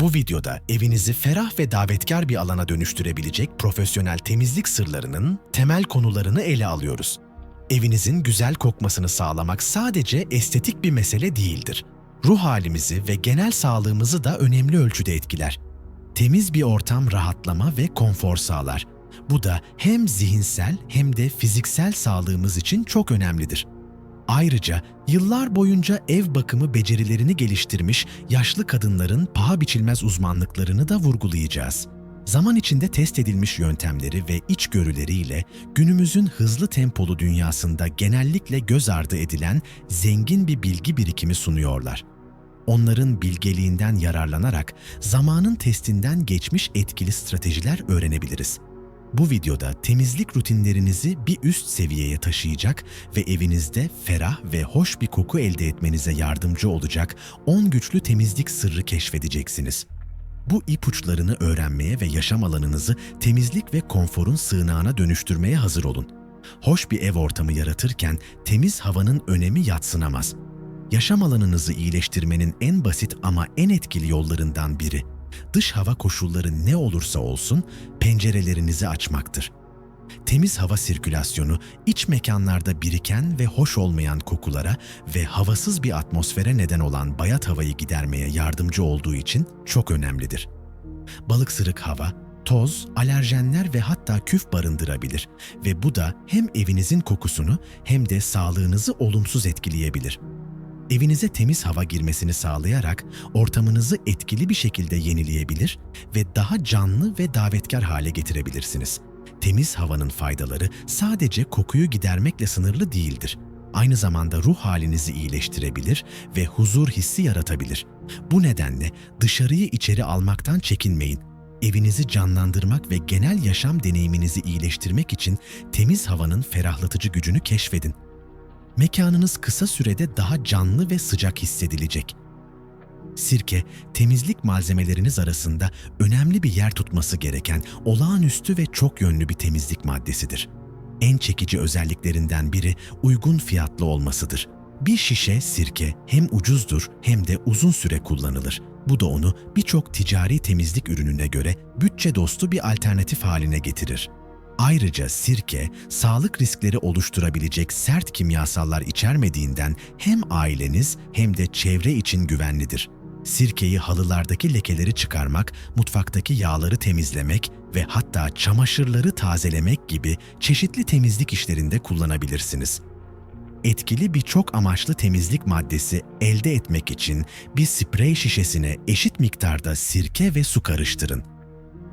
Bu videoda evinizi ferah ve davetkar bir alana dönüştürebilecek profesyonel temizlik sırlarının temel konularını ele alıyoruz. Evinizin güzel kokmasını sağlamak sadece estetik bir mesele değildir. Ruh halimizi ve genel sağlığımızı da önemli ölçüde etkiler. Temiz bir ortam rahatlama ve konfor sağlar. Bu da hem zihinsel hem de fiziksel sağlığımız için çok önemlidir. Ayrıca yıllar boyunca ev bakımı becerilerini geliştirmiş yaşlı kadınların paha biçilmez uzmanlıklarını da vurgulayacağız. Zaman içinde test edilmiş yöntemleri ve içgörüleriyle günümüzün hızlı tempolu dünyasında genellikle göz ardı edilen zengin bir bilgi birikimi sunuyorlar. Onların bilgeliğinden yararlanarak zamanın testinden geçmiş etkili stratejiler öğrenebiliriz. Bu videoda temizlik rutinlerinizi bir üst seviyeye taşıyacak ve evinizde ferah ve hoş bir koku elde etmenize yardımcı olacak 10 güçlü temizlik sırrı keşfedeceksiniz. Bu ipuçlarını öğrenmeye ve yaşam alanınızı temizlik ve konforun sığınağına dönüştürmeye hazır olun. Hoş bir ev ortamı yaratırken temiz havanın önemi yatsınamaz. Yaşam alanınızı iyileştirmenin en basit ama en etkili yollarından biri dış hava koşulları ne olursa olsun pencerelerinizi açmaktır. Temiz hava sirkülasyonu iç mekanlarda biriken ve hoş olmayan kokulara ve havasız bir atmosfere neden olan bayat havayı gidermeye yardımcı olduğu için çok önemlidir. Balıksırık hava, toz, alerjenler ve hatta küf barındırabilir ve bu da hem evinizin kokusunu hem de sağlığınızı olumsuz etkileyebilir. Evinize temiz hava girmesini sağlayarak ortamınızı etkili bir şekilde yenileyebilir ve daha canlı ve davetkar hale getirebilirsiniz. Temiz havanın faydaları sadece kokuyu gidermekle sınırlı değildir. Aynı zamanda ruh halinizi iyileştirebilir ve huzur hissi yaratabilir. Bu nedenle dışarıyı içeri almaktan çekinmeyin. Evinizi canlandırmak ve genel yaşam deneyiminizi iyileştirmek için temiz havanın ferahlatıcı gücünü keşfedin mekanınız kısa sürede daha canlı ve sıcak hissedilecek. Sirke, temizlik malzemeleriniz arasında önemli bir yer tutması gereken olağanüstü ve çok yönlü bir temizlik maddesidir. En çekici özelliklerinden biri uygun fiyatlı olmasıdır. Bir şişe sirke hem ucuzdur hem de uzun süre kullanılır. Bu da onu birçok ticari temizlik ürününe göre bütçe dostu bir alternatif haline getirir. Ayrıca sirke, sağlık riskleri oluşturabilecek sert kimyasallar içermediğinden hem aileniz hem de çevre için güvenlidir. Sirkeyi halılardaki lekeleri çıkarmak, mutfaktaki yağları temizlemek ve hatta çamaşırları tazelemek gibi çeşitli temizlik işlerinde kullanabilirsiniz. Etkili bir çok amaçlı temizlik maddesi elde etmek için bir sprey şişesine eşit miktarda sirke ve su karıştırın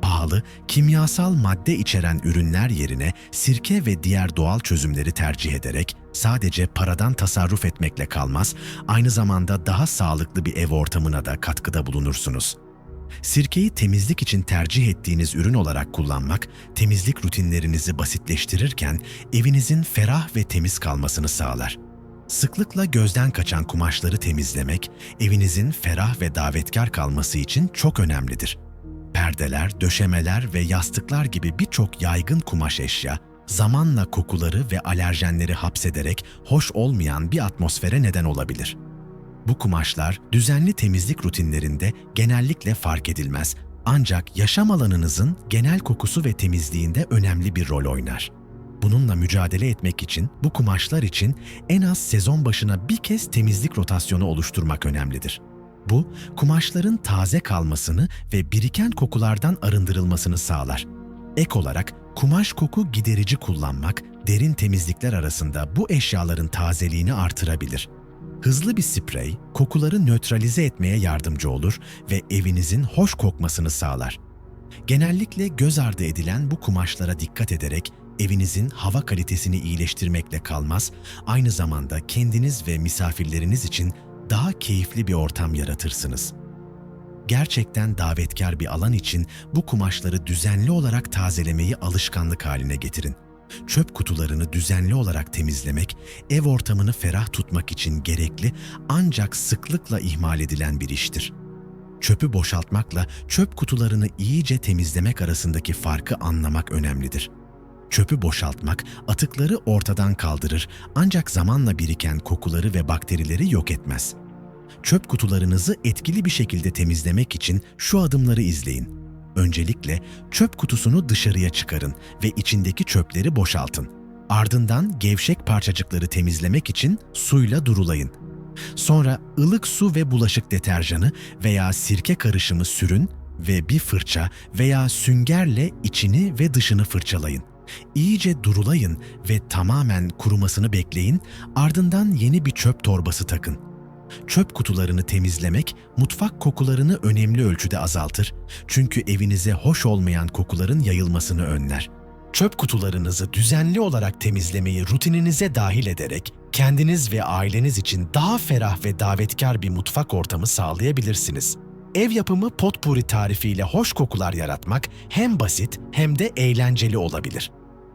pahalı, kimyasal madde içeren ürünler yerine sirke ve diğer doğal çözümleri tercih ederek sadece paradan tasarruf etmekle kalmaz, aynı zamanda daha sağlıklı bir ev ortamına da katkıda bulunursunuz. Sirkeyi temizlik için tercih ettiğiniz ürün olarak kullanmak, temizlik rutinlerinizi basitleştirirken evinizin ferah ve temiz kalmasını sağlar. Sıklıkla gözden kaçan kumaşları temizlemek, evinizin ferah ve davetkar kalması için çok önemlidir perdeler, döşemeler ve yastıklar gibi birçok yaygın kumaş eşya, zamanla kokuları ve alerjenleri hapsederek hoş olmayan bir atmosfere neden olabilir. Bu kumaşlar düzenli temizlik rutinlerinde genellikle fark edilmez ancak yaşam alanınızın genel kokusu ve temizliğinde önemli bir rol oynar. Bununla mücadele etmek için bu kumaşlar için en az sezon başına bir kez temizlik rotasyonu oluşturmak önemlidir. Bu, kumaşların taze kalmasını ve biriken kokulardan arındırılmasını sağlar. Ek olarak kumaş koku giderici kullanmak, derin temizlikler arasında bu eşyaların tazeliğini artırabilir. Hızlı bir sprey, kokuları nötralize etmeye yardımcı olur ve evinizin hoş kokmasını sağlar. Genellikle göz ardı edilen bu kumaşlara dikkat ederek evinizin hava kalitesini iyileştirmekle kalmaz, aynı zamanda kendiniz ve misafirleriniz için daha keyifli bir ortam yaratırsınız. Gerçekten davetkar bir alan için bu kumaşları düzenli olarak tazelemeyi alışkanlık haline getirin. Çöp kutularını düzenli olarak temizlemek, ev ortamını ferah tutmak için gerekli ancak sıklıkla ihmal edilen bir iştir. Çöpü boşaltmakla çöp kutularını iyice temizlemek arasındaki farkı anlamak önemlidir. Çöpü boşaltmak atıkları ortadan kaldırır ancak zamanla biriken kokuları ve bakterileri yok etmez. Çöp kutularınızı etkili bir şekilde temizlemek için şu adımları izleyin. Öncelikle çöp kutusunu dışarıya çıkarın ve içindeki çöpleri boşaltın. Ardından gevşek parçacıkları temizlemek için suyla durulayın. Sonra ılık su ve bulaşık deterjanı veya sirke karışımı sürün ve bir fırça veya süngerle içini ve dışını fırçalayın. İyice durulayın ve tamamen kurumasını bekleyin, ardından yeni bir çöp torbası takın. Çöp kutularını temizlemek mutfak kokularını önemli ölçüde azaltır. Çünkü evinize hoş olmayan kokuların yayılmasını önler. Çöp kutularınızı düzenli olarak temizlemeyi rutininize dahil ederek kendiniz ve aileniz için daha ferah ve davetkar bir mutfak ortamı sağlayabilirsiniz. Ev yapımı potpuri tarifiyle hoş kokular yaratmak hem basit hem de eğlenceli olabilir.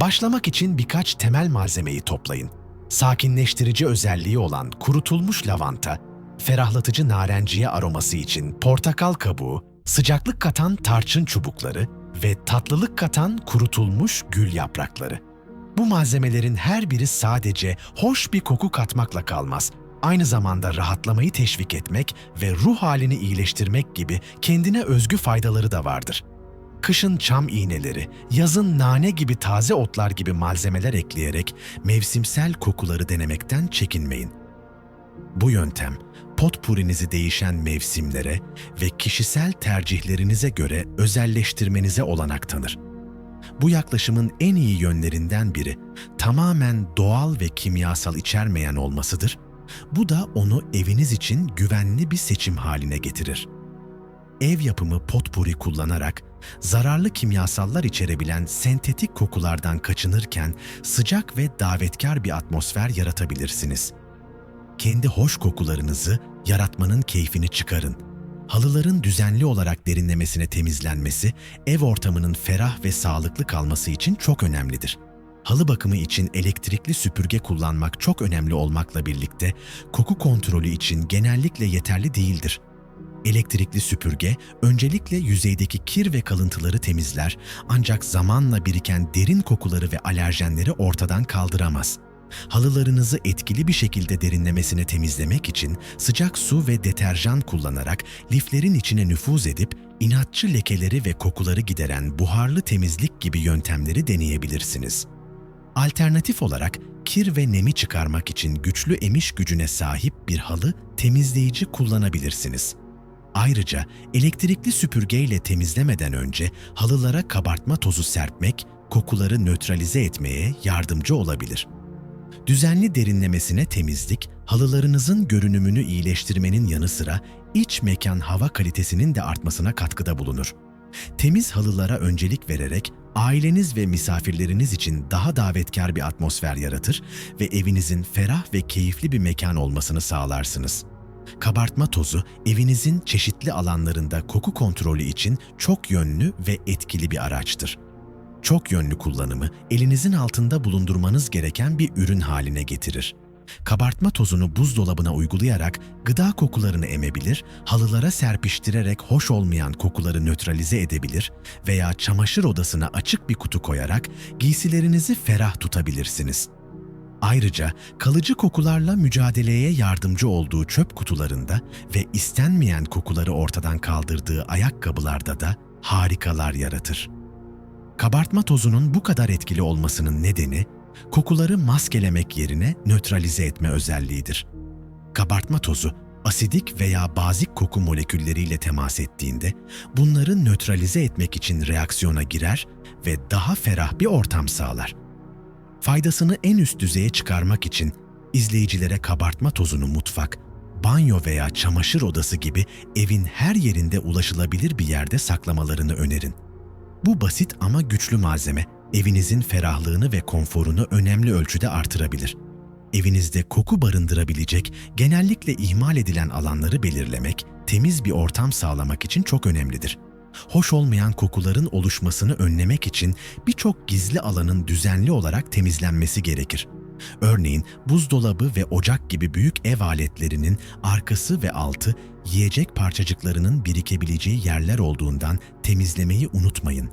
Başlamak için birkaç temel malzemeyi toplayın. Sakinleştirici özelliği olan kurutulmuş lavanta, ferahlatıcı narenciye aroması için portakal kabuğu, sıcaklık katan tarçın çubukları ve tatlılık katan kurutulmuş gül yaprakları. Bu malzemelerin her biri sadece hoş bir koku katmakla kalmaz. Aynı zamanda rahatlamayı teşvik etmek ve ruh halini iyileştirmek gibi kendine özgü faydaları da vardır. Kışın çam iğneleri, yazın nane gibi taze otlar gibi malzemeler ekleyerek mevsimsel kokuları denemekten çekinmeyin. Bu yöntem, potpurinizi değişen mevsimlere ve kişisel tercihlerinize göre özelleştirmenize olanak tanır. Bu yaklaşımın en iyi yönlerinden biri tamamen doğal ve kimyasal içermeyen olmasıdır. Bu da onu eviniz için güvenli bir seçim haline getirir. Ev yapımı potpuri kullanarak zararlı kimyasallar içerebilen sentetik kokulardan kaçınırken sıcak ve davetkar bir atmosfer yaratabilirsiniz. Kendi hoş kokularınızı yaratmanın keyfini çıkarın. Halıların düzenli olarak derinlemesine temizlenmesi, ev ortamının ferah ve sağlıklı kalması için çok önemlidir. Halı bakımı için elektrikli süpürge kullanmak çok önemli olmakla birlikte koku kontrolü için genellikle yeterli değildir. Elektrikli süpürge öncelikle yüzeydeki kir ve kalıntıları temizler ancak zamanla biriken derin kokuları ve alerjenleri ortadan kaldıramaz. Halılarınızı etkili bir şekilde derinlemesine temizlemek için sıcak su ve deterjan kullanarak liflerin içine nüfuz edip inatçı lekeleri ve kokuları gideren buharlı temizlik gibi yöntemleri deneyebilirsiniz. Alternatif olarak kir ve nemi çıkarmak için güçlü emiş gücüne sahip bir halı temizleyici kullanabilirsiniz. Ayrıca elektrikli süpürgeyle temizlemeden önce halılara kabartma tozu serpmek kokuları nötralize etmeye yardımcı olabilir. Düzenli derinlemesine temizlik, halılarınızın görünümünü iyileştirmenin yanı sıra iç mekan hava kalitesinin de artmasına katkıda bulunur. Temiz halılara öncelik vererek aileniz ve misafirleriniz için daha davetkar bir atmosfer yaratır ve evinizin ferah ve keyifli bir mekan olmasını sağlarsınız. Kabartma tozu evinizin çeşitli alanlarında koku kontrolü için çok yönlü ve etkili bir araçtır. Çok yönlü kullanımı elinizin altında bulundurmanız gereken bir ürün haline getirir. Kabartma tozunu buzdolabına uygulayarak gıda kokularını emebilir, halılara serpiştirerek hoş olmayan kokuları nötralize edebilir veya çamaşır odasına açık bir kutu koyarak giysilerinizi ferah tutabilirsiniz. Ayrıca kalıcı kokularla mücadeleye yardımcı olduğu çöp kutularında ve istenmeyen kokuları ortadan kaldırdığı ayakkabılarda da harikalar yaratır. Kabartma tozunun bu kadar etkili olmasının nedeni kokuları maskelemek yerine nötralize etme özelliğidir. Kabartma tozu asidik veya bazik koku molekülleriyle temas ettiğinde bunları nötralize etmek için reaksiyona girer ve daha ferah bir ortam sağlar. Faydasını en üst düzeye çıkarmak için izleyicilere kabartma tozunu mutfak, banyo veya çamaşır odası gibi evin her yerinde ulaşılabilir bir yerde saklamalarını önerin. Bu basit ama güçlü malzeme evinizin ferahlığını ve konforunu önemli ölçüde artırabilir. Evinizde koku barındırabilecek, genellikle ihmal edilen alanları belirlemek, temiz bir ortam sağlamak için çok önemlidir. Hoş olmayan kokuların oluşmasını önlemek için birçok gizli alanın düzenli olarak temizlenmesi gerekir. Örneğin buzdolabı ve ocak gibi büyük ev aletlerinin arkası ve altı yiyecek parçacıklarının birikebileceği yerler olduğundan temizlemeyi unutmayın.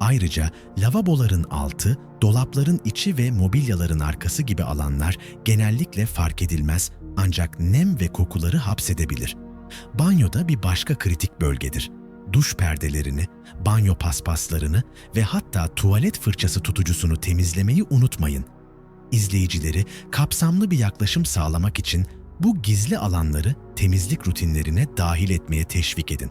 Ayrıca lavaboların altı, dolapların içi ve mobilyaların arkası gibi alanlar genellikle fark edilmez ancak nem ve kokuları hapsedebilir. Banyoda bir başka kritik bölgedir. Duş perdelerini, banyo paspaslarını ve hatta tuvalet fırçası tutucusunu temizlemeyi unutmayın. İzleyicileri kapsamlı bir yaklaşım sağlamak için bu gizli alanları temizlik rutinlerine dahil etmeye teşvik edin.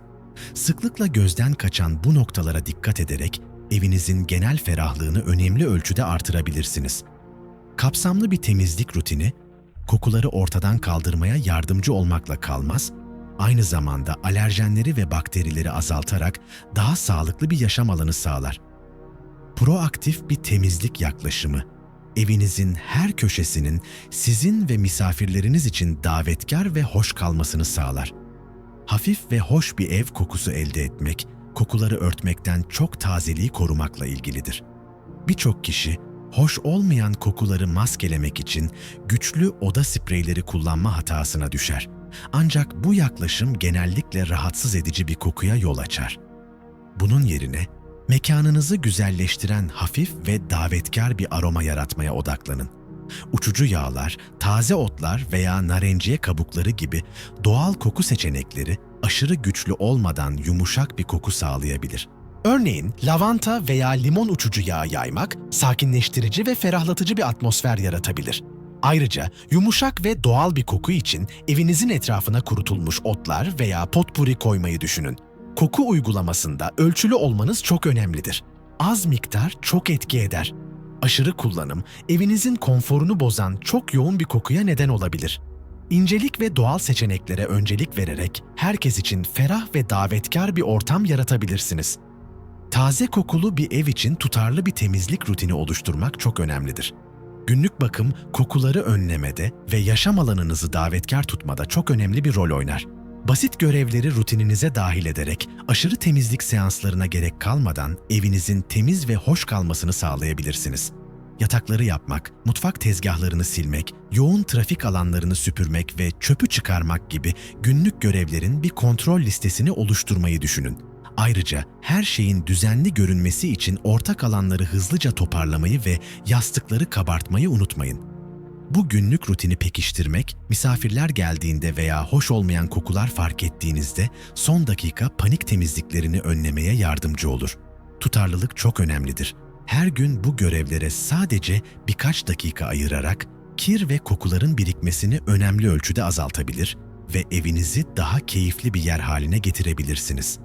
Sıklıkla gözden kaçan bu noktalara dikkat ederek evinizin genel ferahlığını önemli ölçüde artırabilirsiniz. Kapsamlı bir temizlik rutini, kokuları ortadan kaldırmaya yardımcı olmakla kalmaz, aynı zamanda alerjenleri ve bakterileri azaltarak daha sağlıklı bir yaşam alanı sağlar. Proaktif bir temizlik yaklaşımı, evinizin her köşesinin sizin ve misafirleriniz için davetkar ve hoş kalmasını sağlar. Hafif ve hoş bir ev kokusu elde etmek, kokuları örtmekten çok tazeliği korumakla ilgilidir. Birçok kişi hoş olmayan kokuları maskelemek için güçlü oda spreyleri kullanma hatasına düşer. Ancak bu yaklaşım genellikle rahatsız edici bir kokuya yol açar. Bunun yerine mekanınızı güzelleştiren hafif ve davetkar bir aroma yaratmaya odaklanın. Uçucu yağlar, taze otlar veya narenciye kabukları gibi doğal koku seçenekleri aşırı güçlü olmadan yumuşak bir koku sağlayabilir. Örneğin lavanta veya limon uçucu yağı yaymak sakinleştirici ve ferahlatıcı bir atmosfer yaratabilir. Ayrıca yumuşak ve doğal bir koku için evinizin etrafına kurutulmuş otlar veya potpuri koymayı düşünün. Koku uygulamasında ölçülü olmanız çok önemlidir. Az miktar çok etki eder. Aşırı kullanım evinizin konforunu bozan çok yoğun bir kokuya neden olabilir. İncelik ve doğal seçeneklere öncelik vererek herkes için ferah ve davetkar bir ortam yaratabilirsiniz. Taze kokulu bir ev için tutarlı bir temizlik rutini oluşturmak çok önemlidir. Günlük bakım kokuları önlemede ve yaşam alanınızı davetkar tutmada çok önemli bir rol oynar. Basit görevleri rutininize dahil ederek aşırı temizlik seanslarına gerek kalmadan evinizin temiz ve hoş kalmasını sağlayabilirsiniz. Yatakları yapmak, mutfak tezgahlarını silmek, yoğun trafik alanlarını süpürmek ve çöpü çıkarmak gibi günlük görevlerin bir kontrol listesini oluşturmayı düşünün. Ayrıca her şeyin düzenli görünmesi için ortak alanları hızlıca toparlamayı ve yastıkları kabartmayı unutmayın. Bu günlük rutini pekiştirmek, misafirler geldiğinde veya hoş olmayan kokular fark ettiğinizde son dakika panik temizliklerini önlemeye yardımcı olur. Tutarlılık çok önemlidir. Her gün bu görevlere sadece birkaç dakika ayırarak kir ve kokuların birikmesini önemli ölçüde azaltabilir ve evinizi daha keyifli bir yer haline getirebilirsiniz.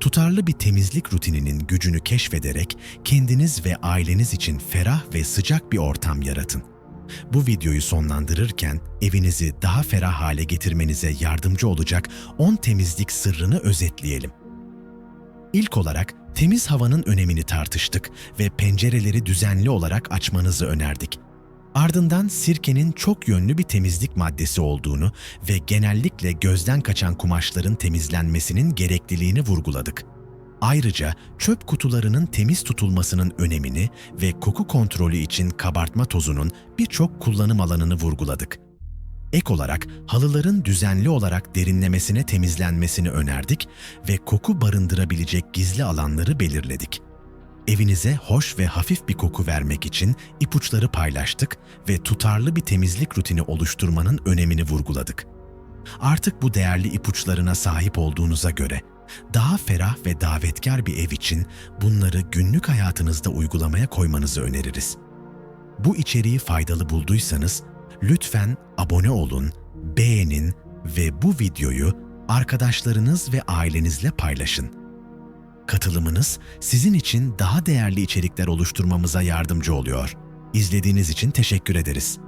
Tutarlı bir temizlik rutininin gücünü keşfederek kendiniz ve aileniz için ferah ve sıcak bir ortam yaratın. Bu videoyu sonlandırırken evinizi daha ferah hale getirmenize yardımcı olacak 10 temizlik sırrını özetleyelim. İlk olarak temiz havanın önemini tartıştık ve pencereleri düzenli olarak açmanızı önerdik. Ardından sirkenin çok yönlü bir temizlik maddesi olduğunu ve genellikle gözden kaçan kumaşların temizlenmesinin gerekliliğini vurguladık. Ayrıca çöp kutularının temiz tutulmasının önemini ve koku kontrolü için kabartma tozunun birçok kullanım alanını vurguladık. Ek olarak halıların düzenli olarak derinlemesine temizlenmesini önerdik ve koku barındırabilecek gizli alanları belirledik. Evinize hoş ve hafif bir koku vermek için ipuçları paylaştık ve tutarlı bir temizlik rutini oluşturmanın önemini vurguladık. Artık bu değerli ipuçlarına sahip olduğunuza göre daha ferah ve davetkar bir ev için bunları günlük hayatınızda uygulamaya koymanızı öneririz. Bu içeriği faydalı bulduysanız lütfen abone olun, beğenin ve bu videoyu arkadaşlarınız ve ailenizle paylaşın. Katılımınız sizin için daha değerli içerikler oluşturmamıza yardımcı oluyor. İzlediğiniz için teşekkür ederiz.